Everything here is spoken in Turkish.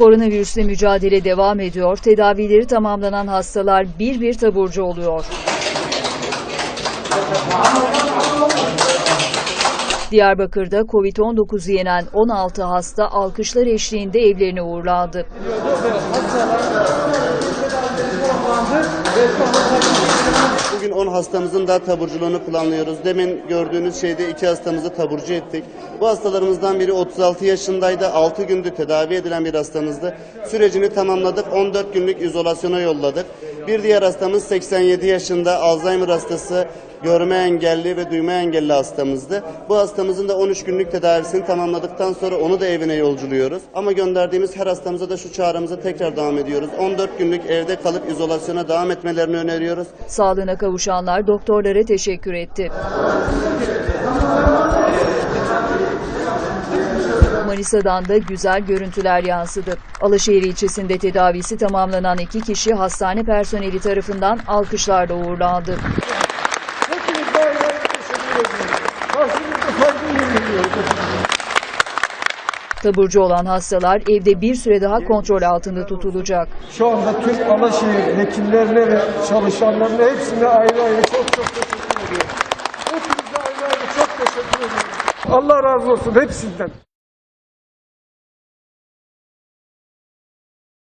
Koronavirüsle mücadele devam ediyor. Tedavileri tamamlanan hastalar bir bir taburcu oluyor. Diyarbakır'da Covid-19'u yenen 16 hasta alkışlar eşliğinde evlerine uğurlandı. Bugün 10 hastamızın da taburculuğunu planlıyoruz. Demin gördüğünüz şeyde iki hastamızı taburcu ettik. Bu hastalarımızdan biri 36 yaşındaydı. 6 gündür tedavi edilen bir hastamızdı. Sürecini tamamladık. 14 günlük izolasyona yolladık. Bir diğer hastamız 87 yaşında Alzheimer hastası görme engelli ve duyma engelli hastamızdı. Bu hastamızın da 13 günlük tedavisini tamamladıktan sonra onu da evine yolculuyoruz. Ama gönderdiğimiz her hastamıza da şu çağrımıza tekrar devam ediyoruz. 14 günlük evde kalıp izolasyona devam etmelerini öneriyoruz. Sağlığına kavuşanlar doktorlara teşekkür etti. Manisa'dan da güzel görüntüler yansıdı. Alaşehir ilçesinde tedavisi tamamlanan iki kişi hastane personeli tarafından alkışlarla uğurlandı. Taburcu olan hastalar evde bir süre daha kontrol altında tutulacak. Şu anda tüm Alaşehir hekimlerine ve çalışanlarına hepsine ayrı ayrı çok çok teşekkür ediyorum. Hepinize ayrı ayrı çok teşekkür ediyorum. Allah razı olsun hepsinden.